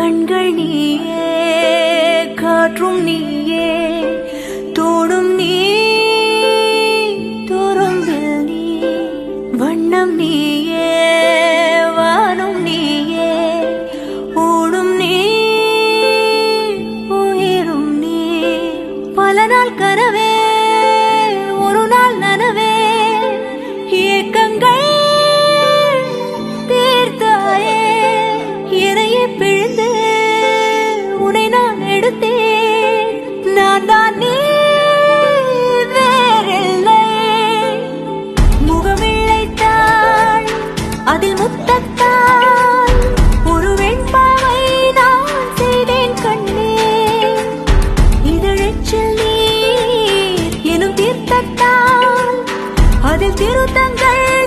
கண்கள் நீயே காற்றும் நீயே தோடும் நீ துரும்பில் நீ வண்ணம் நீயே வானும் நீயே ஓடும் நீ உயிரும் நீ. பல நாள் கனவே ஒரு நாள் நனவே இயக்கங்கள் தீர்த்தாயே இதையே பிழிந்து அதில் முத்தத்தான் ஒரு வெண்பாவை நான் செய்தேன் கண்ணே. இதழச்சில் நீர் எனும் தீர்த்தத்தான் அதில் திருத்தங்கள்